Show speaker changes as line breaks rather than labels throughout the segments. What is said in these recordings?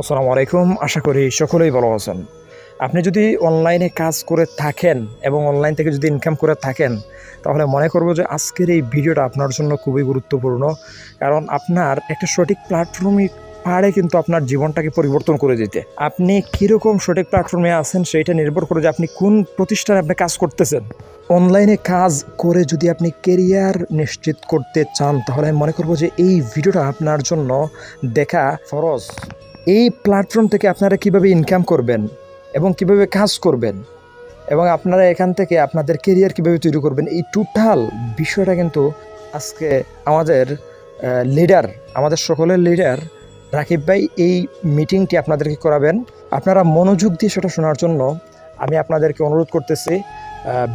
আসসালামু আলাইকুম। আশা করি সকলেই ভালো আছেন। আপনি যদি অনলাইনে কাজ করে থাকেন এবং অনলাইন থেকে যদি ইনকাম করে থাকেন, তাহলে মনে করব যে আজকের এই ভিডিওটা আপনার জন্য খুবই গুরুত্বপূর্ণ। কারণ আপনার একটা সঠিক প্ল্যাটফর্মই পারে কিন্তু আপনার জীবনটাকে পরিবর্তন করে দিতে। আপনি কীরকম সঠিক প্ল্যাটফর্মে আছেন সেইটা নির্ভর করে যে আপনি কোন প্রতিষ্ঠানে আপনি কাজ করতেছেন। অনলাইনে কাজ করে যদি আপনি কেরিয়ার নিশ্চিত করতে চান, তাহলে আমি মনে করব যে এই ভিডিওটা আপনার জন্য দেখা ফরজ। এই প্ল্যাটফর্ম থেকে আপনারা কীভাবে ইনকাম করবেন এবং কীভাবে কাজ করবেন এবং আপনারা এখান থেকে আপনাদের কেরিয়ার কীভাবে তৈরি করবেন, এই টোটাল বিষয়টা কিন্তু আজকে আমাদের লিডার আমাদের সকলের লিডার রাকিব ভাই এই মিটিংটি আপনাদেরকে করাবেন। আপনারা মনোযোগ দিয়ে সেটা শোনার জন্য আমি আপনাদেরকে অনুরোধ করতেছি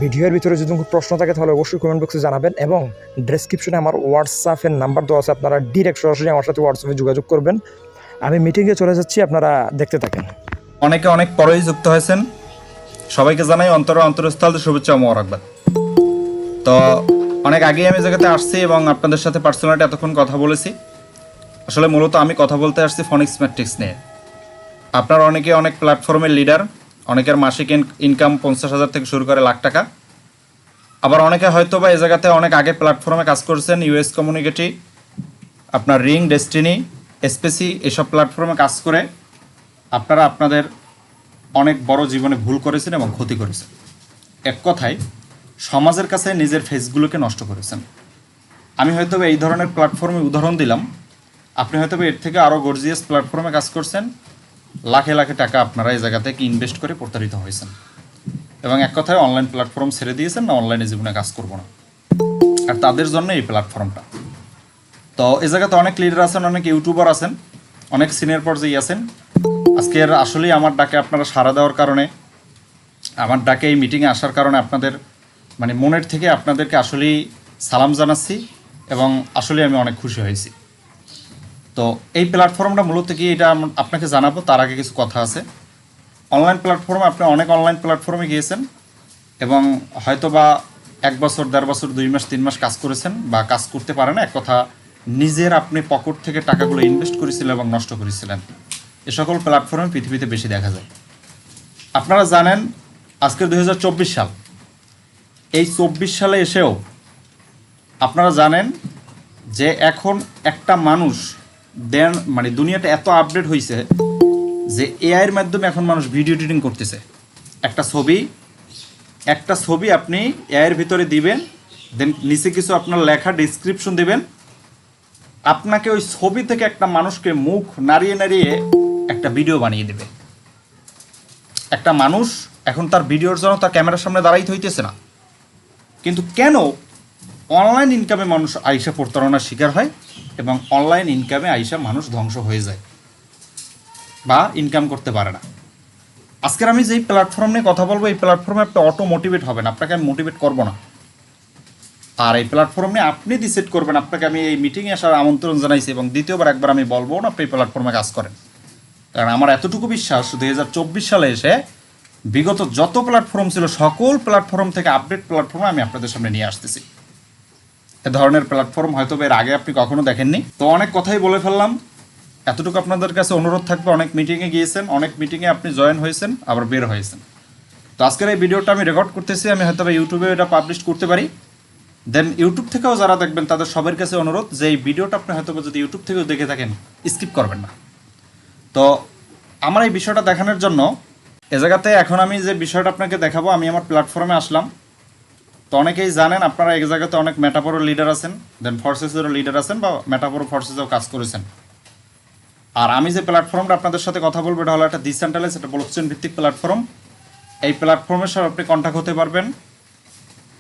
ভিডিওর ভিতরে যদি কোনো প্রশ্ন থাকে তাহলে অবশ্যই কমেন্ট বক্সে জানাবেন এবং ডেসক্রিপশনে আমার হোয়াটসঅ্যাপের নাম্বার দেওয়া আছে, আপনারা ডিরেক্ট সরাসরি আমার সাথে হোয়াটসঅ্যাপে যোগাযোগ করবেন। আমি মিটিংয়ে চলে যাচ্ছি, আপনারা দেখতে থাকেন।
অনেকে অনেক পরেই যুক্ত হয়েছেন। সবাইকে জানাই অন্তর অন্তরস্থল শুভেচ্ছা মোবারকবাদ। তো অনেক আগেই আমি জায়গাতে আসছি এবং আপনাদের সাথে পার্সোনালি এতক্ষণ কথা বলেছি। আসলে মূলত আমি কথা বলতে আসছি ফনিক্স ম্যাট্রিক্স নিয়ে। আপনারা অনেকে অনেক প্ল্যাটফর্মের লিডার অনেকের মাসিক ইনকাম পঞ্চাশ হাজার থেকে শুরু করে লাখ টাকা। আবার অনেকে হয়তো বা এই জায়গাতে অনেক আগে প্ল্যাটফর্মে কাজ করছেন ইউএস কমিউনিকেটি আপনার রিং ডেস্টিনি এসপিসি এসব প্ল্যাটফর্মে কাজ করে আপনারা আপনাদের অনেক বড় জীবনে ভুল করেছেন এবং ক্ষতি করেছেন। এক কথায়, সমাজের কাছে নিজের ফেসগুলোকে নষ্ট করেছেন। আমি হয়তো এই ধরনের প্ল্যাটফর্মে উদাহরণ দিলাম। আপনি হয়তো এর থেকে আরও গর্জিয়াস প্ল্যাটফর্মে কাজ করছেন। লাখে লাখে টাকা আপনারা এই জায়গা থেকে ইনভেস্ট করে প্রতারিত হয়েছেন। এবং এক কথায় অনলাইন প্ল্যাটফর্ম ছেড়ে দিয়েছেন না অনলাইনে জীবনে কাজ করব না। আর তাদের জন্য এই প্ল্যাটফর্মটা তো এই জায়গাতে অনেক লিডার আছেন, অনেক ইউটিউবার আছেন, অনেক সিনিয়র পর্যায়ে আছেন। আজকের আসলেই আমার ডাকে আপনারা সাড়া দেওয়ার কারণে, আমার ডাকে এই মিটিংয়ে আসার কারণে আপনাদের মানে মনের থেকে আপনাদেরকে আসলেই সালাম জানাচ্ছি এবং আসলে আমি অনেক খুশি হয়েছি। তো এই প্ল্যাটফর্মটা মূলত কি এটা আপনাকে জানাব, তার আগে কিছু কথা আছে। অনলাইন প্ল্যাটফর্মে আপনি অনেক অনলাইন প্ল্যাটফর্মে গিয়েছেন এবং হয়তো বা এক বছর, দেড় বছর, দুই মাস, তিন মাস কাজ করেছেন বা কাজ করতে পারেন, এক কথা নিজের আপনি পকেট থেকে টাকাগুলো ইনভেস্ট করেছিলেন এবং নষ্ট করেছিলেন। এ সকল প্ল্যাটফর্মে পৃথিবীতে বেশি দেখা যায়। আপনারা জানেন, আজকের দু সাল। এই চব্বিশ সালে এসেও আপনারা জানেন যে এখন একটা মানুষ দেন মানে দুনিয়াটা এত আপডেট হয়েছে যে এআইয়ের মাধ্যমে এখন মানুষ ভিডিও এডিটিং করতেছে। একটা ছবি একটা ছবি আপনি এআইয়ের ভিতরে দিবেন দেন নিচে কিছু আপনার লেখা ডিসক্রিপশন দিবেন আপনাকে ওই ছবি থেকে একটা মানুষকে মুখ নাড়িয়ে নাড়িয়ে একটা ভিডিও বানিয়ে দেবে। একটা মানুষ এখন তার ভিডিওর জন্য তার ক্যামেরার সামনে দাঁড়াইতে হইতেছে না। কিন্তু কেন অনলাইন ইনকামে মানুষ আইসা প্রতারণার শিকার হয় এবং অনলাইন ইনকামে আইসা মানুষ ধ্বংস হয়ে যায় বা ইনকাম করতে পারে না? আজকের আমি যেই প্ল্যাটফর্ম নিয়ে কথা বলব, এই প্ল্যাটফর্মে আপনি অটো মোটিভেট হবেন। আপনাকে আমি মোটিভেট করব না। আর এই প্ল্যাটফর্মে আপনি ডিসাইড করবেন, আপনাকে আমি এই মিটিংয়ে আসার আমন্ত্রণ জানাইছি এবং দ্বিতীয়বার একবার আমি বলব না আপনি প্ল্যাটফর্মে কাজ করেন। কারণ আমার এতটুকু বিশ্বাস, দুই হাজার চব্বিশ সালে এসে বিগত যত প্ল্যাটফর্ম ছিল, সকল প্ল্যাটফর্ম থেকে আপডেট প্ল্যাটফর্মে আমি আপনাদের সামনে নিয়ে আসতেছি। এ ধরনের প্ল্যাটফর্ম হয়তো এর আগে আপনি কখনো দেখেননি। তো অনেক কথাই বলে ফেললাম। এতটুকু আপনাদের কাছে অনুরোধ থাকবে, অনেক মিটিংয়ে গিয়েছেন, অনেক মিটিংয়ে আপনি জয়েন হয়েছেন, আবার বের হয়েছেন। তো আজকের এই ভিডিওটা আমি রেকর্ড করতেছি, আমি হয়তো ইউটিউবে এটা পাবলিশ করতে পারি। দেন ইউটিউব থেকেও যারা দেখবেন, তাদের সবার কাছে অনুরোধ যে এই ভিডিওটা আপনি হয়তো যদি ইউটিউব থেকেও দেখে থাকেন স্কিপ করবেন না। তো আমার এই বিষয়টা দেখানোর জন্য, এ জায়গাতে এখন আমি যে বিষয়টা আপনাকে দেখাবো, আমি আমার প্ল্যাটফর্মে আসলাম। তো অনেকেই জানেন, আপনারা এক জায়গাতে অনেক মেটাপোরো লিডার আছেন দেন ফোর্সেসেরও লিডার আছেন বা মেটাপোরো ফোর্সেসেও কাজ করেছেন। আর আমি যে প্ল্যাটফর্মটা আপনাদের সাথে কথা বলব, এটা হলো একটা ডিসেন্ট্রালাইজ একটা ব্লকচেন ভিত্তিক প্ল্যাটফর্ম এই প্ল্যাটফর্মের সাথে আপনি কন্ট্যাক্ট হতে পারবেন।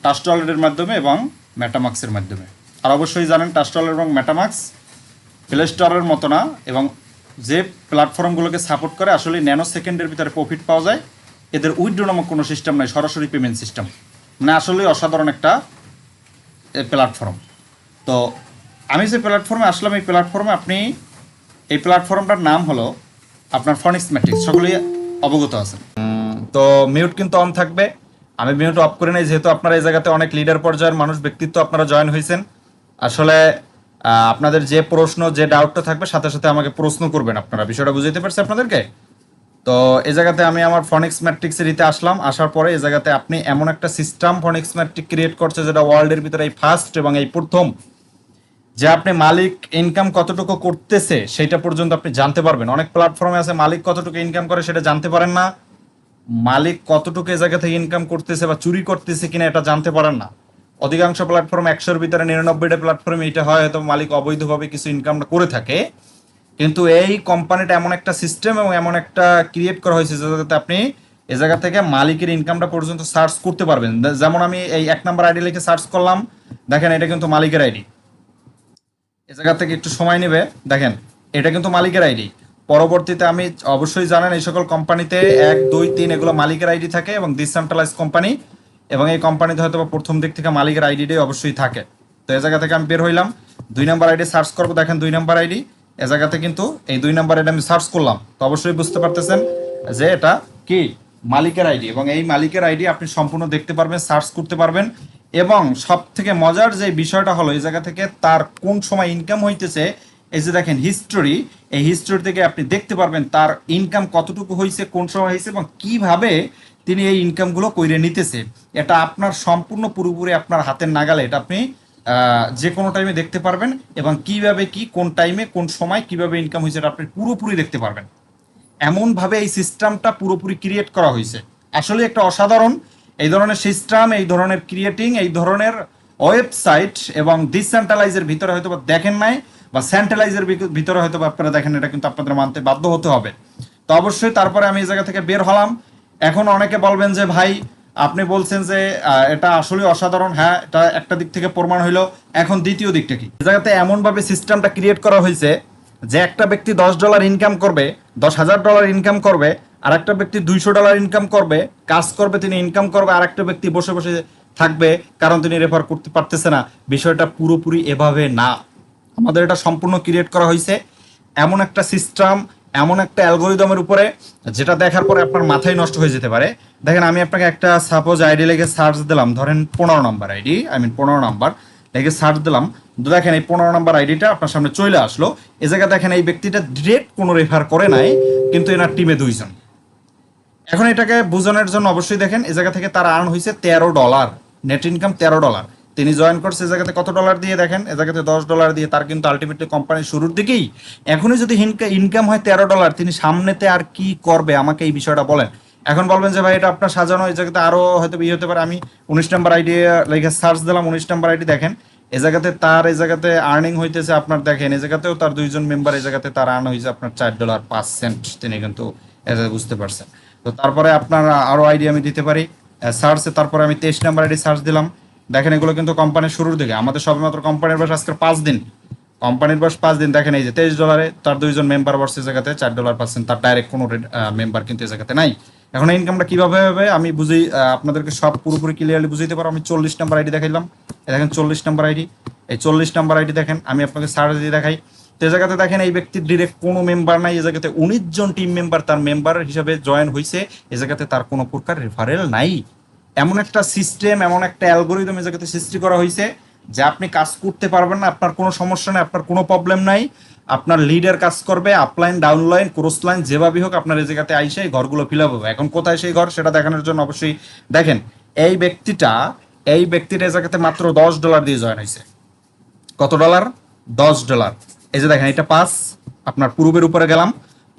টাস্ট ওয়ালেটের মাধ্যমে এবং মেটামাক্সের মাধ্যমে। আর অবশ্যই জানেন টাস্ট ওয়ালেট এবং মেটামাক্স প্লে স্টোরের মতো না এবং যে প্ল্যাটফর্মগুলোকে সাপোর্ট করে আসলে ন্যানো সেকেন্ডের ভিতরে প্রফিট পাওয়া যায়, এদের উইথড্র নামক কোনো সিস্টেম নাই, সরাসরি পেমেন্ট সিস্টেম মানে আসলে অসাধারণ একটা প্ল্যাটফর্ম তো আমি যে প্ল্যাটফর্মে আসলাম, এই প্ল্যাটফর্মে আপনি, এই প্ল্যাটফর্মটার নাম হলো আপনার ফনিক্স ম্যাট্রিক্স সকলেই অবগত আছেন। তো মিউট কিন্তু অন থাকবে। আমি মিউট অফ করে নেই, যেহেতু আপনারা এই জায়গাতে অনেক লিডার পর্যায়ের মানুষ, ব্যক্তিত্ব আপনারা জয়েন হয়েছেন। আসলে আপনাদের যে প্রশ্ন, যে ডাউটটা থাকবে, সাথে সাথে আমাকে প্রশ্ন করবেন আপনারা। বিষয়টা বুঝতে পারছি আপনাদেরকে? তো এই জায়গাতে আমি আমার ফনিক্স ম্যাট্রিক্সের ইতে আসলাম, আসার পরে এই জায়গাতে আপনি এমন একটা সিস্টেম ফনিক্স ম্যাট্রিক ক্রিয়েট করছে, যেটা ওয়ার্ল্ডের ভিতরে এই ফার্স্ট এবং এই প্রথম, যে আপনি মালিক ইনকাম কতটুকু করতেছে সেটা পর্যন্ত আপনি জানতে পারবেন। অনেক প্ল্যাটফর্মে আছে, মালিক কতটুকু ইনকাম করে, সেটা জানতে পারেন না। মালিক কতটুকু এই জায়গা থেকে ইনকাম করতেছে বা চুরি করতেছে কিনা এটা জানতে পারেন না। অধিকাংশ প্ল্যাটফর্ম একশোর ভিতরে নিরানব্বইটা প্ল্যাটফর্মে এটা হয়, হয়তো মালিক অবৈধভাবে কিছু ইনকামটা করে থাকে। কিন্তু এই কোম্পানিটা এমন একটা সিস্টেম এবং এমন একটা ক্রিয়েট করা হয়েছে যাতে আপনি এ জায়গা থেকে মালিকের ইনকামটা পর্যন্ত সার্চ করতে পারবেন। যেমন আমি এই এক নাম্বার আইডি লিখে সার্চ করলাম, দেখেন এটা কিন্তু মালিকের আইডি এ জায়গা থেকে একটু সময় নেবে, দেখেন, এটা কিন্তু মালিকের আইডি পরবর্তীতে আমি অবশ্যই জানেন, এই সকল কোম্পানিতে এক, দুই, তিন এগুলো মালিকের আইডি থাকে এবং ডিসেন্ট্রালাইজ কোম্পানি। এবং এই কোম্পানিতে হয়তো প্রথম দিক থেকে মালিকের আইডিটাই অবশ্যই থাকে। তো এই জায়গা থেকে আমি বের হইলাম। দুই নাম্বার আইডি সার্চ করব, দেখেন দুই নাম্বার আইডি। এ জায়গাতে কিন্তু এই দুই নাম্বার আইডি আমি সার্চ করলাম। তো অবশ্যই বুঝতে পারতেছেন যে এটা কি? মালিকের আইডি। এবং এই মালিকের আইডি আপনি সম্পূর্ণ দেখতে পারবেন, সার্চ করতে পারবেন। এবং সব থেকে মজার যে বিষয়টা হলো, এই জায়গা থেকে তার কোন সময় ইনকাম হইতেছে এই যে দেখেন হিস্টোরি এই হিস্টোরি থেকে আপনি দেখতে পারবেন তার ইনকাম কতটুকু হয়েছে, কোন সময় হয়েছে এবং কীভাবে তিনি এই ইনকামগুলো কইরে নিতেছে। এটা আপনার সম্পূর্ণ পুরোপুরি আপনার হাতের নাগালে, এটা আপনি যে কোনো টাইমে দেখতে পারবেন এবং কীভাবে কি, কোন টাইমে কোন সময় কীভাবে ইনকাম হয়েছে, এটা আপনি পুরোপুরি দেখতে পারবেন। এমনভাবে এই সিস্টেমটা পুরোপুরি ক্রিয়েট করা হয়েছে। আসলে একটা অসাধারণ, এই ধরনের সিস্টেম এই ধরনের ক্রিয়েটিং এই ধরনের ওয়েবসাইট এবং ডিসেন্ট্রালাইজের ভিতরে হয়তো দেখেন নাই বা সেন্ট্রালাইজের ভিতরে হয়তো আপনারা দেখেন, এটা কিন্তু আপনাদের মানতে বাধ্য হতে হবে। তো অবশ্যই তারপরে আমি এই জায়গা থেকে বের হলাম। এখন অনেকে বলবেন যে, ভাই, আপনি বলছেন যে এটা আসলে অসাধারণ। হ্যাঁ এটা একটা দিক থেকে প্রমাণ হইল। এখন দ্বিতীয় দিকটা কি? জায়গাতে এমনভাবে সিস্টেমটা ক্রিয়েট করা হয়েছে যে, একটা ব্যক্তি দশ ডলার ইনকাম করবে, দশ হাজার ডলার ইনকাম করবে, আর একটা ব্যক্তি দুইশো ডলার ইনকাম করবে, কাজ করবে, তিনি ইনকাম করবে, আর একটা ব্যক্তি বসে বসে থাকবে, কারণ তিনি রেফার করতে পারতেছে না। বিষয়টা পুরোপুরি এভাবে না। আমাদের এটা সম্পূর্ণ ক্রিয়েট করা হয়েছে। এমন একটা সিস্টেম এমন একটা অ্যালগোরিদমের উপরে যেটা দেখার পরে আপনার মাথায় নষ্ট হয়ে যেতে পারে। দেখেন, আমি আপনাকে একটা সাপোজ আইডি লেগে সার্চ দিলাম। ধরেন পনেরো নাম্বার আইডি আই মিন পনেরো নাম্বার লেগে সার্চ দিলাম। দেখেন, এই পনেরো নাম্বার আইডিটা আপনার সামনে চলে আসলো। এ জায়গায় দেখেন, এই ব্যক্তিটা ডিরেক্ট কোনো রেফার করে নাই, কিন্তু এনার টিমে দুইজন। এখন এটাকে বোঝানোর জন্য অবশ্যই দেখেন এই জায়গা থেকে তার আর্ন হয়েছে তেরো ডলার নেট ইনকাম তেরো ডলার তিনি জয়েন করছে এই জায়গাতে কত ডলার দিয়ে দেখেন? এ জায়গাতে দশ ডলার দিয়ে। তার কিন্তু আলটিমেটলি কোম্পানির শুরুর দিকেই এখনই যদি ইনকাম হয় তেরো ডলার তিনি সামনেতে আর কি করবে? আমাকে এই বিষয়টা বলেন। এখন বলবেন যে, ভাই, এটা আপনার সাজানো এই জায়গাতে আরও হয়তো ইয়ে হতে পারে। আমি উনিশ নাম্বার আইডি লেখে সার্চ দিলাম, উনিশ নাম্বার আইডি দেখেন। এ জায়গাতে তার এই জায়গাতে আর্নিং হইতেছে আপনার, দেখেন এই জায়গাতেও তার দুইজন মেম্বার এই জায়গাতে তার আর্ন হয়েছে আপনার চার ডলার পাঁচ সেন্ট তিনি কিন্তু বুঝতে পারছেন। তো তারপরে আপনার আরও আইডি আমি দিতে পারি। সার্চে তারপরে আমি তেইশ নাম্বার আইডি সার্চ দিলাম। দেখেন এগুলো কিন্তু কোম্পানির শুরুর দিকে। আমাদের সবেমাত্র কোম্পানির বয়স আজকে পাঁচ দিন। কোম্পানির বয়স পাঁচ দিন, দেখেন এই যে তেইশ ডলারে তার দুইজন মেম্বার বসে জায়গাতে, চার ডলার পাচ্ছেন, তার ডাইরেক্ট কোনো মেম্বার কিন্তু এই জায়গাতে নাই। এখন ইনকামটা কীভাবে হবে, আমি বুঝি আপনাদেরকে সব পুরোপুরি ক্লিয়ারলি বুঝাইতে পারব আমি চল্লিশ নাম্বার আইডি দেখাইলাম। দেখেন চল্লিশ নাম্বার আইডি এই চল্লিশ নাম্বার আইডি দেখেন, আমি আপনাকে সার্চ দিয়ে দেখাই। তো এই জায়গাতে দেখেন এই ব্যক্তির ডিরেক্ট কোনো মেম্বার নাই, এই জায়গাতে উনিশ জন টিম মেম্বার তার মেম্বার হিসাবে জয়েন হয়েছে এই জায়গাতে তার কোনো প্রকার রেফারেল নাই। এমন একটা সিস্টেম এমন একটা অ্যালগোরিদম এই জায়গাতে সৃষ্টি করা হয়েছে যে আপনি কাজ করতে পারবেন না, আপনার কোনো সমস্যা নেই, আপনার কোনো প্রবলেম নাই, আপনার লিডার কাজ করবে আপলাইন ডাউনলাইন ক্রস লাইন যেভাবেই হোক আপনার এই জায়গাতে আইসে এই ঘরগুলো ফিল আপ হবে। এখন কোথায় সেই ঘর সেটা দেখানোর জন্য অবশ্যই দেখেন, এই ব্যক্তিটা এই ব্যক্তিটা এই জায়গাতে মাত্র দশ ডলার দিয়ে জয়েন হয়েছে। কত ডলার দশ ডলার এই যে দেখেন, এটা পাস আপনার পূর্বের উপরে গেলাম।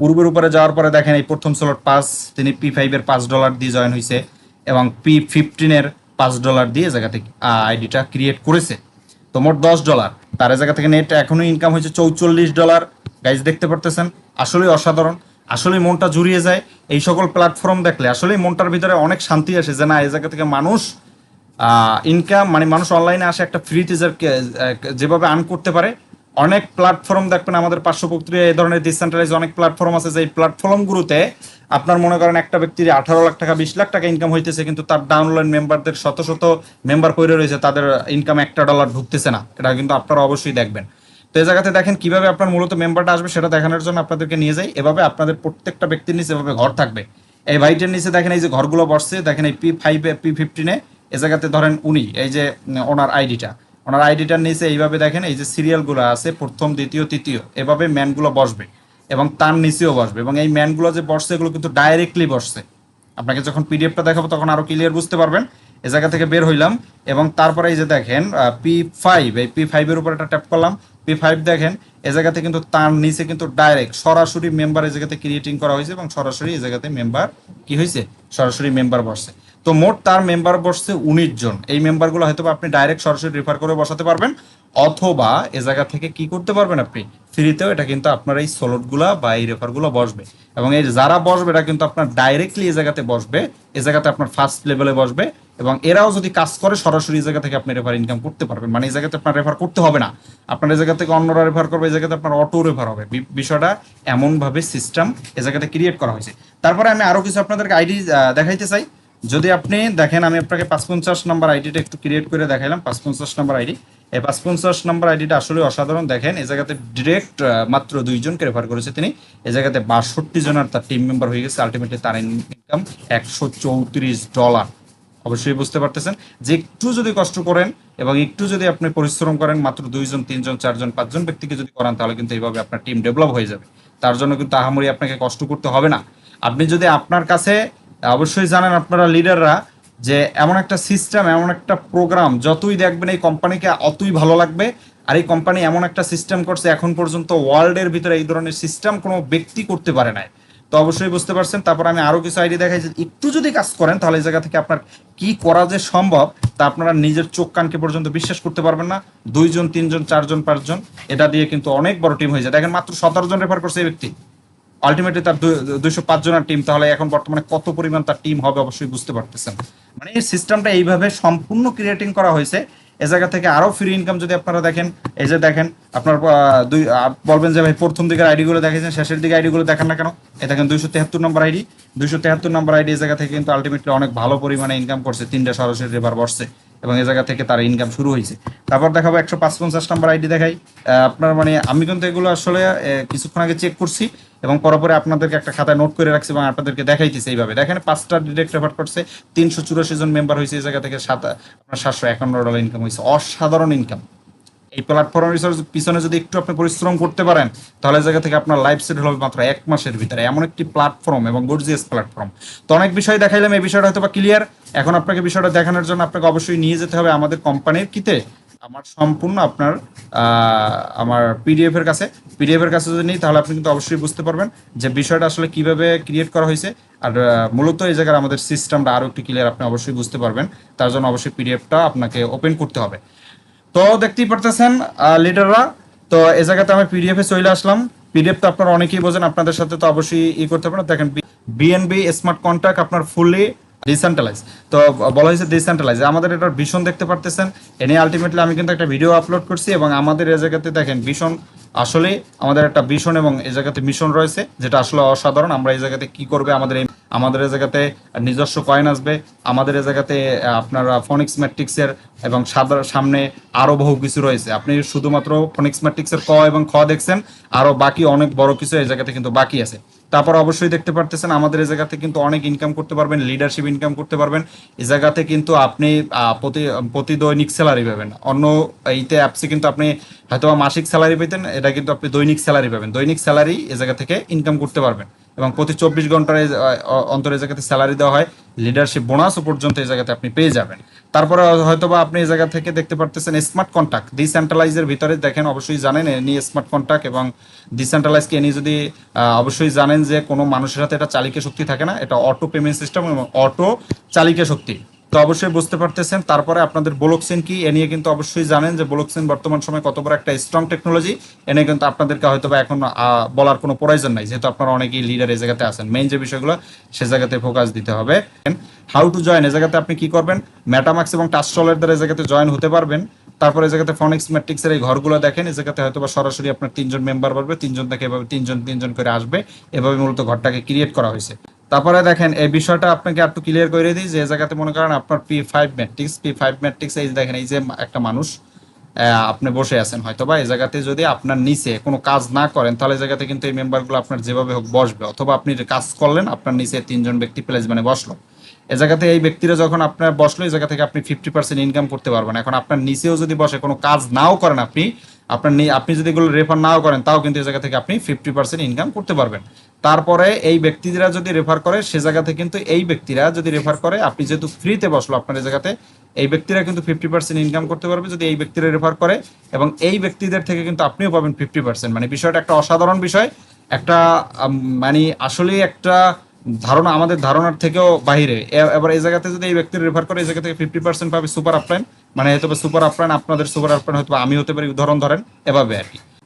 পূর্বের উপরে যাওয়ার পরে দেখেন এই প্রথম স্লট পাস তিনি পি ফাইভের পাঁচ ডলার দিয়ে জয়েন হয়েছে। এবং পি ফিফটিনের পাঁচ ডলার দিয়ে জায়গা থেকে আইডিটা ক্রিয়েট করেছে। তো মোট দশ ডলার তার জায়গা থেকে নেট এখনও ইনকাম হয়েছে চৌচল্লিশ ডলার গাইজ দেখতে পারতেছেন? আসলেই অসাধারণ। আসলেই মনটা জুড়িয়ে যায়। এই সকল প্ল্যাটফর্ম দেখলে আসলেই মনটার ভিতরে অনেক শান্তি আসে যে না এই জায়গা থেকে মানুষ ইনকাম মানে মানুষ অনলাইনে আসে একটা ফ্রি টিজার যেভাবে আর্ন করতে পারে অনেক প্ল্যাটফর্ম দেখবেন, আমাদের পার্শ্ববর্তী এই ধরনের ডিসেন্ট্রালাইজ অনেক প্ল্যাটফর্ম আছে যে প্ল্যাটফর্মগুলোতে আপনার মনে করেন একটা ব্যক্তির আঠারো লাখ টাকা, বিশ লাখ টাকা ইনকাম হইতেছে, কিন্তু তার ডাউনলাইন মেম্বারদের শত শত মেম্বার পড়ে রয়েছে, তাদের ইনকাম একটা ডলার ঢুকতেছে না। এটা কিন্তু আপনারা অবশ্যই দেখবেন। তো এই জায়গাতে দেখেন কীভাবে আপনার মূলত মেম্বারটা আসবে, সেটা দেখানোর জন্য আপনাদেরকে নিয়ে যাই। এভাবে আপনাদের প্রত্যেকটা ব্যক্তির নিচে এভাবে ঘর থাকবে। এই ভাইটের নিচে দেখেন, এই যে ঘরগুলো বসছে, দেখেন এই পি ফাইভ পি ফিফটিনে এ জায়গাতে ধরেন উনি, এই যে ওনার আইডিটা ওনার আইডিটার নিচে এইভাবে দেখেন, এই যে সিরিয়ালগুলো আছে, প্রথম, দ্বিতীয়, তৃতীয়, এভাবে ম্যানগুলো বসবে এবং তার নিচেও বসবে এবং এই ম্যানগুলো যে বসছে, এগুলো কিন্তু ডাইরেক্টলি বসছে। আপনাকে যখন পিডিএফটা দেখাবো তখন আরও ক্লিয়ার বুঝতে পারবেন। এ জায়গা থেকে বের হইলাম এবং তারপরে এই যে দেখেন পি ফাইভ এই পি ফাইভের উপর একটা ট্যাপ করলাম। পি ফাইভ দেখেন, এ জায়গাতে কিন্তু তার নিচে কিন্তু ডাইরেক্ট সরাসরি মেম্বার এই জায়গাতে ক্রিয়েটিং করা হয়েছে এবং সরাসরি এই জায়গাতে মেম্বার কি হয়েছে? সরাসরি মেম্বার বসছে। তো মোট তার মেম্বার বসছে উনিশ জন। এই মেম্বারগুলো হয়তো আপনি ডাইরেক্ট সরাসরি রেফার করে বসাতে পারবেন, অথবা এ জায়গা থেকে কি করতে পারবেন আপনি? ফ্রিতেও এটা কিন্তু আপনার এই সোলটগুলা বা এই রেফারগুলো বসবে। এবং এই যারা বসবে এটা কিন্তু আপনার ডাইরেক্টলি এই জায়গাতে বসবে, এ জায়গাতে আপনার ফার্স্ট লেভেলে বসবে, এবং এরাও যদি কাজ করে, সরাসরি এই জায়গা থেকে আপনি রেফার ইনকাম করতে পারবেন। মানে এই জায়গাতে আপনার রেফার করতে হবে না। আপনার এই জায়গা থেকে অন্যরা রেফার করবে এই জায়গাতে আপনার অটো রেফার হবে। বিষয়টা এমনভাবে সিস্টেম এ জায়গাতে ক্রিয়েট করা হয়েছে। তারপরে আমি আরও কিছু আপনাদেরকে আইডি দেখাইতে চাই। যদি আপনি দেখেন, আমি আপনাকে পাঁচ পঞ্চাশ নাম্বার আইডিটা একটু ক্রিয়েট করে দেখাইলাম পাঁচ পঞ্চাশ নাম্বার আইডি এই পাঁচ পঞ্চাশ নাম্বার আইডিটা আসলে অসাধারণ। দেখেন, এই জায়গাতে ডিরেক্ট মাত্র দুইজনকে রেফার করেছে তিনি। এই জায়গাতে বাষট্টি জনের তার টিম মেম্বার হয়ে গেছে। আলটিমেটলি তার ইনকাম একশো চৌত্রিশ ডলার অবশ্যই বুঝতে পারতেছেন? যে একটু যদি কষ্ট করেন এবং একটু যদি আপনি পরিশ্রম করেন, মাত্র দুইজন, তিনজন, চারজন, পাঁচজন ব্যক্তিকে যদি করান, তাহলে কিন্তু এইভাবে আপনার টিম ডেভেলপ হয়ে যাবে। তার জন্য কিন্তু আহামরি আপনাকে কষ্ট করতে হবে না। আপনি যদি আপনার কাছে অবশ্যই জানেন আপনারা লিডাররা যে এমন একটা সিস্টেম, এমন একটা প্রোগ্রাম, যতই দেখবেন এই কোম্পানিকে অতই ভালো লাগবে। আর এই কোম্পানি এমন একটা সিস্টেম করছে, এখন পর্যন্ত ওয়ার্ল্ডের ভিতরে এই ধরনের সিস্টেম কোনো ব্যক্তি করতে পারে নাই। তো অবশ্যই বুঝতে পারছেন। তারপর আমি আরও কিছু আইডিয়া দেখাই যে একটু যদি কাজ করেন, তাহলে এই জায়গা থেকে আপনার কি করা যে সম্ভব, তা আপনারা নিজের চোখ কানকে পর্যন্ত বিশ্বাস করতে পারবেন না। দুইজন, তিনজন, চারজন, পাঁচজন, এটা দিয়ে কিন্তু অনেক বড় টিম হয়ে যায়। দেখেন মাত্র সতেরো জন রেফার করছে এই ব্যক্তি। আলটিমেটলি তার দুইশো পাঁচ জনের টিম তাহলে এখন বর্তমানে কত পরিমাণ তার টিম হবে অবশ্যই বুঝতে পারতেছেন। মানে এই সিস্টেমটা এইভাবে সম্পূর্ণ ক্রিয়েটিং করা হয়েছে। এ জায়গা থেকে আরও ফ্রি ইনকাম যদি আপনারা দেখেন, এই যে দেখেন, আপনার দুই বলবেন যে ভাই প্রথম দিকের আইডি গুলো দেখেছেন, শেষের দিকে আইডি গুলো দেখেন না কেন? এ দেখেন দুইশো তেহাত্তর নম্বর আইডি দুইশো তেহাত্তর নম্বর আইডি এই জায়গা থেকে কিন্তু আলটিমেটলি অনেক ভালো পরিমাণে ইনকাম করছে। তিনটা সরাসরি রেবার বসছে এবং এ জায়গা থেকে তার ইনকাম শুরু হয়েছে। তারপর দেখাবো একশো পাঁচ পঞ্চাশ নাম্বার আইডি দেখাই। আপনার মানে আমি কিন্তু এগুলো আসলে কিছুক্ষণ আগে চেক করছি। এবং পরপরে আপনাদেরকে একটা খাতায় নোট করে রাখছি এবং আপনাদেরকে দেখাইতেছি এইভাবে। দেখেন, পাঁচটা ডিরেক্ট রেফার করছে, তিনশো চুরাশি জন মেম্বার হয়েছে এই জায়গা থেকে সাত আপনার সাতশো একান্ন ডলার ইনকাম হয়েছে অসাধারণ ইনকাম এই প্ল্যাটফর্মের পিছনে যদি একটু আপনি পরিশ্রম করতে পারেন, তাহলে জায়গা থেকে আপনার লাইফ সেট হবে মাত্র এক মাসের ভিতরে। এমন একটি প্ল্যাটফর্ম এবং গর্জিয়াস প্ল্যাটফর্ম তো অনেক বিষয় দেখাইলাম, এই বিষয়টা হয়তো বা ক্লিয়ার এখন আপনাকে বিষয়টা দেখানোর জন্য আপনাকে অবশ্যই নিয়ে যেতে হবে আমাদের কোম্পানির কিতে? আমার সম্পূর্ণ আপনার আমার পিডিএফ এর কাছে। পিডিএফ এর কাছে যদি নিই, তাহলে আপনি কিন্তু অবশ্যই বুঝতে পারবেন যে বিষয়টা আসলে কীভাবে ক্রিয়েট করা হয়েছে। আর মূলত এই জায়গার আমাদের সিস্টেমটা আরও একটু ক্লিয়ার আপনি অবশ্যই বুঝতে পারবেন। তার জন্য অবশ্যই পিডিএফটা আপনাকে ওপেন করতে হবে। তো দেখতেই পারতেছেন লিডাররা তো এই জায়গাতে আমি পিডিএফ চলে আসলাম। পিডিএফ তো আপনারা অনেকেই বোঝেন, আপনাদের সাথে তো অবশ্যই ই করতে পারেন দেখেন বিএনবি স্মার্ট কন্ট্যাক্ট আপনার ফুললি ডিসেন্ট্রালাইজ তো বলা হয়েছে ডিসেন্ট্রালাইজ আমাদের এটার ভীষণ দেখতে পারতেছেন। এ নিয়ে আলটিমেটলি আমি কিন্তু একটা ভিডিও আপলোড করছি এবং আমাদের এই জায়গাতে দেখেন ভীষণ আসলে আমাদের একটা ভীষণ এবং এই জায়গাতে মিশন রয়েছে, যেটা আসলে অসাধারণ। আমরা এই জায়গাতে কি করবে? আমাদের আমাদের এই জায়গাতে নিজস্ব কয়েন আসবে। আমাদের এই জায়গাতে আপনার ফনিক্স ম্যাট্রিক্সের এবং সামনে আরও বহু কিছু রয়েছে। আপনি শুধুমাত্র ফনিক্স ম্যাট্রিক্সের ক এবং খ দেখছেন। আরও বাকি অনেক বড় কিছু এই জায়গাতে কিন্তু বাকি আছে। তারপর অবশ্যই দেখতে পারতেছেন, আমাদের এ জায়গাতে কিন্তু অনেক ইনকাম করতে পারবেন লিডারশিপ ইনকাম করতে পারবেন। এ জায়গাতে কিন্তু আপনি প্রতি প্রতি দৈনিক স্যালারি পাবেন। অন্য এইতে অ্যাপসে কিন্তু আপনি হয়তো মাসিক স্যালারি পেতেন এটা কিন্তু আপনি দৈনিক স্যালারি পাবেন। দৈনিক স্যালারি এ জায়গা থেকে ইনকাম করতে পারবেন। এবং প্রতি চব্বিশ ঘণ্টার অন্তরে এই জায়গাতে স্যালারি দেওয়া হয়। লিডারশিপ বোনাসও পর্যন্ত এই জায়গাতে আপনি পেয়ে যাবেন। তারপরে হয়তোবা আপনি এই জায়গা থেকে দেখতে পারতেছেন স্মার্ট কন্ট্যাক্ট ডিসেন্ট্রালাইজের ভিতরে দেখেন, অবশ্যই জানেন এনি স্মার্ট কন্ট্যাক্ট এবং ডিসেন্ট্রালাইজকে এনি যদি অবশ্যই জানেন যে কোনো মানুষের হাতে এটা চালিকা শক্তি থাকে না, এটা অটো পেমেন্ট সিস্টেম এবং অটো চালিকা শক্তি। তো অবশ্যই বুঝতে পারতেছেন। তারপরে আপনাদের ব্লকচেন কি, এ নিয়ে কিন্তু অবশ্যই জানেন যে ব্লকচেন বর্তমান সময় কত বড় একটা স্ট্রং টেকনোলজি এনে কিন্তু আপনাদেরকে হয়তো বা এখন বলার কোনো প্রয়োজন নাই। যেহেতু আপনারা অনেকেই লিডার এই জায়গাতে আছেন। মেইন যে বিষয়গুলো, সে জায়গাতে ফোকাস দিতে হবে। হাউ টু জয়েন এ জায়গাতে আপনি কি করবেন? ম্যাটামাক্স এবং টাচটলের দ্বারা এই জায়গাতে জয়েন হতে পারবেন। তারপরে এই জায়গাতে ফনিক্স ম্যাট্রিক্সের এই ঘরগুলো দেখেন এই জায়গাতে হয়তো বা সরাসরি আপনার তিনজন মেম্বার বাড়বে, তিনজন থেকে এভাবে তিনজন তিনজন করে আসবে। এভাবে মূলত ঘরটাকে ক্রিয়েট করা হয়েছে। তারপরে দেখেন, এই বিষয়টা আপনাকে একটু ক্লিয়ার করে দিই যে জায়গাতে মনে করেন আপনার P five matrix P five matrix এই দেখেন, এই যে একটা মানুষ আপনি বসে আছেন হয়তো বা এই জায়গাতে যদি আপনার নিচে কোনো কাজ না করেন, তাহলে এই জায়গাতে কিন্তু এই মেম্বারগুলো আপনার যেভাবে হোক বসবে। অথবা আপনি কাজ করলেন, আপনার নিচে তিনজন ব্যক্তি প্লেসমেন্টে বসল। এ জায়গাতে এই ব্যক্তিরা যখন আপনার বসল, এই জায়গা থেকে আপনি ফিফটি পার্সেন্ট ইনকাম করতে পারবেন। এখন আপনার নিচেও যদি বসে কোনো কাজ নাও করেন আপনি, আপনার আপনি যদি এগুলো রেফার নাও করেন, তাও কিন্তু এই জায়গা থেকে আপনি ফিফটি পার্সেন্ট ইনকাম করতে পারবেন। তারপরে এই ব্যক্তিরা যদি রেফার করে, সে জায়গাতে কিন্তু এই ব্যক্তিরা যদি রেফার করে, আপনি যেহেতু ফ্রিতে বসল আপনার জায়গাতে, এই ব্যক্তিরা কিন্তু ফিফটি পার্সেন্ট ইনকাম করতে পারবে যদি এই ব্যক্তিরা রেফার করে এবং এই ব্যক্তিদের থেকে কিন্তু আপনিও পাবেন ফিফটি পার্সেন্ট মানে বিষয়টা একটা অসাধারণ বিষয়। একটা মানে আসলেই একটা ধারণা, আমাদের ধারণার থেকেও বাইরে এ- এবার এই জায়গাতে যদি এই ব্যক্তির রেফার করে, এই জায়গা থেকে ফিফটি পার্সেন্ট পাবে সুপার আপলাইন মানে হয়তো সুপার আপলাইন আপনাদের সুপার আপলাইন হয়তো আমি হতে পারি। উদাহরণ ধরেন, এভাবে আর কি।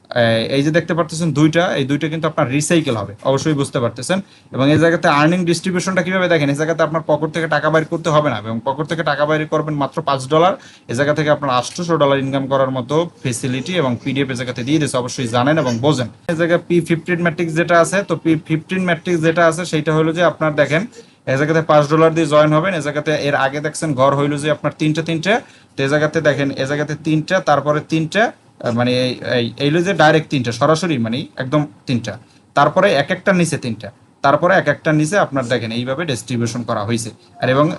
এই- যে দেখতে পারতেছেন দুইটা, এই দুইটা কিন্তু আপনার রিসাইকেল হবে, অবশ্যই বুঝতে পারতেছেন। এবং এই জায়গাতে আর্নিং ডিস্ট্রিবিউশনটা কীভাবে দেখেন? এই জায়গাতে আপনার পকেট থেকে টাকা বাইর করতে হবে না, এবং পকেট থেকে টাকা বাইর করবেন মাত্র পাঁচ ডলার এই জায়গা থেকে আপনার আটশোশো ডলার ইনকাম করার মতো ফেসিলিটি এবং পিডিএফ এই জায়গাতে দিয়ে দিয়েছে, অবশ্যই জানেন এবং বোঝেন। এই জায়গায় পি ফিফটিন ম্যাট্রিক্স যেটা আছে, তো পি ফিফটিন ম্যাট্রিক্স যেটা আছে, সেইটা হলো যে আপনার দেখেন, এই জায়গাতে পাঁচ ডলার দিয়ে জয়েন হবেন, এই জায়গাতে এর আগে দেখছেন ঘর হইল যে আপনার তিনটে তিনটে। তো এই জায়গাতে দেখেন, এই জায়গাতে তিনটা, তারপরে তিনটা মানে এই- এইলো যে ডাইরেক্ট তিনটা, সরাসরি মানে একদম তিনটা। তারপরে এক একটা নিচে তিনটা। তারপরে এক একটা নিচে আপনার দেখেন এইভাবে ডিস্ট্রিবিউশন করা হয়েছে। আর এবং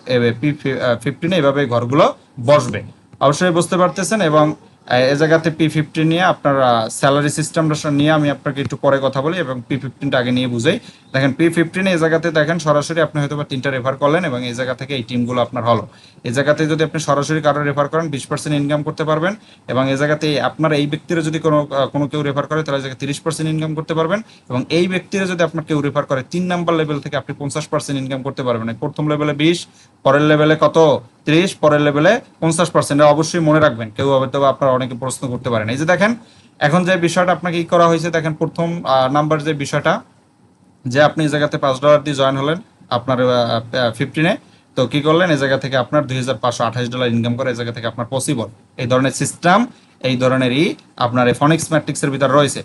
ফিফটিনে এইভাবে ঘরগুলো বসবে। অবশ্যই বুঝতে পারতেছেন এবং এই জায়গাতে পি ফিফটিন নিয়ে আপনার স্যালারি সিস্টেমটা নিয়ে আমি আপনাকে একটু পরে কথা বলি এবং পি ফিফটিনটা আগে নিয়ে বুঝাই। দেখেন পি ফিফটিন এই জায়গাতে দেখেন সরাসরি আপনি হয়তো বা তিনটা রেফার করলেন এবং এই জায়গা থেকে এই টিমগুলো আপনার হলো। এই জায়গাতে যদি আপনি সরাসরি কারও রেফার করেন, বিশ পার্সেন্ট ইনকাম করতে পারবেন এবং এই জায়গাতে আপনার এই ব্যক্তিরা যদি কোনো কোনো কেউ রেফার করে, তাহলে জায়গায় তিরিশ পার্সেন্ট ইনকাম করতে পারবেন এবং এই ব্যক্তিরা যদি আপনার কেউ রেফার করে, তিন নাম্বার লেভেল থেকে আপনি পঞ্চাশ পার্সেন্ট ইনকাম করতে পারবেন। প্রথম লেভেলে বিশ, পরের লেভেলে কত? ত্রিশ, পরের লেভেলে পঞ্চাশ পার্সেন্ট অবশ্যই মনে রাখবেন। কেউ হয়তো আপনার অনেকে প্রশ্ন করতে পারেন এই যে দেখেন, এখন যে বিষয়টা আপনাকে কি করা হয়েছে, দেখেন প্রথম নাম্বার যে বিষয়টা, যে আপনি এই জায়গাতে পাঁচ ডলার দিয়ে জয়েন হলেন আপনার ফিফটিনে তো কি করলেন? এই জায়গা থেকে আপনার দুই হাজার পাঁচশো আঠাশ ডলার ইনকাম করে এই জায়গা থেকে আপনার পসিবল এই ধরনের সিস্টেম এই ধরনেরই আপনার এই ফনিক্স ম্যাট্রিক্সের ভিতর রয়েছে।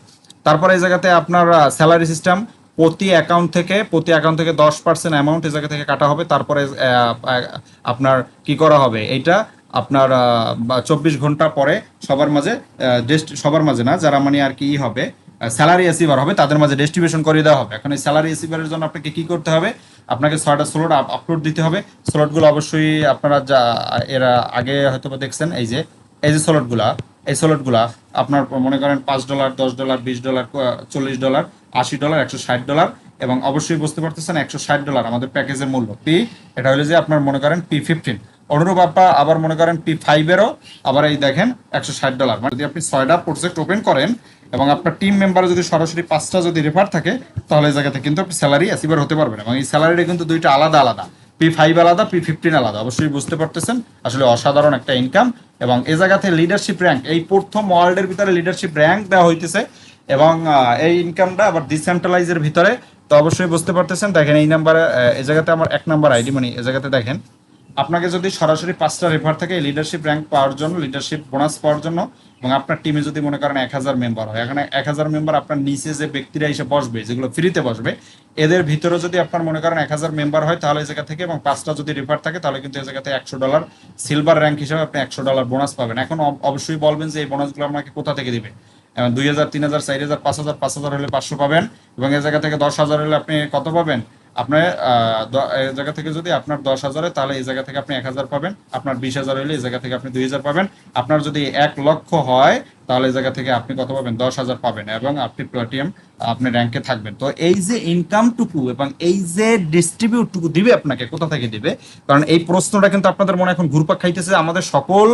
তারপরে এই জায়গাতে আপনার স্যালারি সিস্টেম প্রতি অ্যাকাউন্ট থেকে, প্রতি অ্যাকাউন্ট থেকে দশ পার্সেন্ট অ্যামাউন্ট এই জায়গা থেকে কাটা হবে। তারপরে আপনার কি করা হবে? এইটা আপনার চব্বিশ ঘণ্টা পরে সবার মাঝে সবার মাঝে না, যারা মানে আর কি হবে স্যালারি রিসিভার হবে, তাদের মাঝে ডিস্ট্রিবিউশন করে দেওয়া হবে। এখন এই স্যালারি রিসিভারের জন্য আপনাকে কি করতে হবে? আপনাকে ছয়টা স্লট আপলোড দিতে হবে। স্লটগুলো অবশ্যই আপনারা যা, এরা আগে হয়তো দেখছেন, এই যে এই যে স্লটগুলা এই স্লটগুলা আপনার মনে করেন পাঁচ ডলার দশ ডলার বিশ ডলার চল্লিশ ডলার আশি ডলার একশো ষাট ডলার এবং অবশ্যই বুঝতে পারতেছেন একশো ষাট ডলার আমাদের প্যাকেজের মূল্য। পি এটা হলো যে আপনার মনে করেন পি ফিফটিন অনুরূপ আপা আবার মনে করেন পি ফাইভেরও আবার এই দেখেন একশো ষাট ডলার মানে যদি আপনি ছয়টা প্রজেক্ট ওপেন করেন এবং আপনার টিম মেম্বারে যদি সরাসরি পাঁচটা যদি রেফার থাকে, তাহলে এই জায়গাতে কিন্তু আপনি স্যালারি অ্যাসিভার হতে পারবেন এবং এই স্যালারিটা কিন্তু দুইটা আলাদা আলাদা। পি ফাইভ আলাদা পি ফিফটিন আলাদা। অবশ্যই বুঝতে পারতেছেন, আসলে অসাধারণ একটা ইনকাম এবং এই জায়গাতে লিডারশিপ র্যাঙ্ক এই প্রথম ওয়ার্ল্ডের ভিতরে লিডারশিপ র্যাঙ্ক দেওয়া হইতেছে এবং এই ইনকামটা আবার ডিসেন্ট্রালাইজের ভিতরে। তো অবশ্যই বুঝতে পারতেছেন, দেখেন এই নাম্বারে এই জায়গাতে আমার এক নাম্বার আইডি মানে এই জায়গাতে দেখেন। আপনাকে যদি সরাসরি পাঁচটা রেফার থাকে লিডারশিপ র্যাঙ্ক পাওয়ার জন্য লিডারশিপ বোনাস পাওয়ার জন্য, এবং আপনার টিমে যদি মনে করেন এক হাজার মেম্বার হয়, এখানে এক হাজার মেম্বার আপনার নিচে যে ব্যক্তিরা এসে বসবে, যেগুলো ফ্রিতে বসবে, এদের ভিতরে যদি আপনার মনে করেন এক হাজার মেম্বার হয়, তাহলে এই জায়গা থেকে এবং পাঁচটা যদি রেফার থাকে, তাহলে কিন্তু এই জায়গাতে একশো ডলার সিলভার র্যাঙ্ক হিসেবে আপনি একশো ডলার বোনাস পাবেন। এখন অব- অবশ্যই বলবেন যে এই বোনাসগুলো আপনাকে কোথা থেকে দিবে? দুই হাজার, তিন হাজার, চার হাজার, পাঁচ হাজার পাঁচ হাজার হলে পাঁচশো পাবেন, এবং এই জায়গা থেকে দশ হাজার হলে আপনি কত পাবেন? আপনার এই জায়গা থেকে যদি আপনার দশ হাজারে তাহলে এই জায়গা থেকে আপনি এক হাজার পাবেন। আপনার বিশ হাজার হলে এই জায়গা থেকে আপনি দুই হাজার পাবেন। আপনার যদি এক লক্ষ হয়, তাহলে এই জায়গা থেকে আপনি কত পাবেন? দশ হাজার পাবেন এবং আপনি প্লাটিয়াম আপনি র্যাঙ্কে থাকবেন। তো এই যে ইনকামটুকু এবং এই যে ডিস্ট্রিবিউটটুকু দিবে আপনাকে, কোথা থেকে দিবে? কারণ এই প্রশ্নটা কিন্তু আপনাদের মনে এখন ঘুরপাক খাইতেছে। আমাদের সকল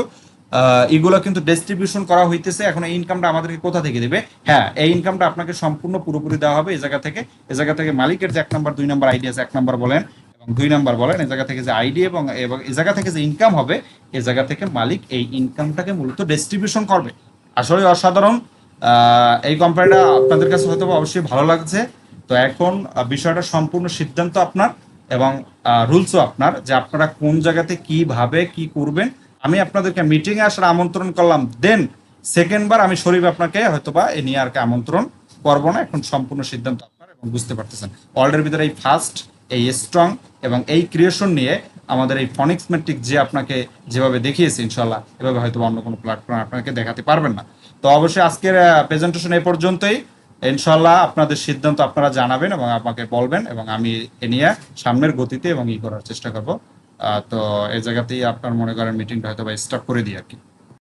এগুলো কিন্তু ডিস্ট্রিবিউশন করা হইতেছে। এখন এই ইনকামটা আমাদেরকে কোথা থেকে দেবে? হ্যাঁ এই ইনকামটা আপনাকে সম্পূর্ণ পুরোপুরি দেওয়া হবে। এই জায়গা থেকে, এ জায়গা থেকে মালিকের যে এক নম্বর দুই নাম্বার আইডি আছে, এক নম্বর বলেন এবং দুই নাম্বার বলেন এই জায়গা থেকে যে আইডি এবং এবং এই জায়গা থেকে যে ইনকাম হবে এই জায়গা থেকে মালিক এই ইনকামটাকে মূলত ডিস্ট্রিবিউশন করবে। আসলে অসাধারণ। এই কোম্পানিটা আপনাদের কাছে হয়তো অবশ্যই ভালো লাগছে। তো এখন বিষয়টা সম্পূর্ণ সিদ্ধান্ত আপনার এবং রুলসও আপনার যে আপনারা কোন জায়গাতে কীভাবে কি করবেন আমি আপনাদেরকে মিটিং এ আসার আমন্ত্রণ করলাম। দেন সেকেন্ড বার আমি শরীফ আপনাকে হয়তোবা এ নিয়ে আর কি আমন্ত্রণ করব না। এখন সম্পূর্ণ সিদ্ধান্ত আপনার এবং বুঝতে পারতেছেন। ওয়ার্ল্ডের ভিতরে এই ফার্স্ট এই স্ট্রং এবং এই ক্রিয়েশন নিয়ে আমাদের এই ফনিক্স ম্যাট্রিক যে আপনাকে যেভাবে দেখিয়েছে ইনশাল্লাহ এভাবে হয়তো অন্য কোনো প্ল্যাটফর্ম আপনাকে দেখাতে পারবেন না। তো অবশ্যই আজকের প্রেজেন্টেশন এ পর্যন্তই। ইনশাল্লাহ আপনাদের সিদ্ধান্ত আপনারা জানাবেন এবং আমাকে বলবেন এবং আমি এ নিয়ে সামনের গতিতে এবং ই করার চেষ্টা করব। তো এই জায়গাতেই আপনার মনে করেন মিটিংটা হয়তো বা স্টার্ট করে দিই আর কি।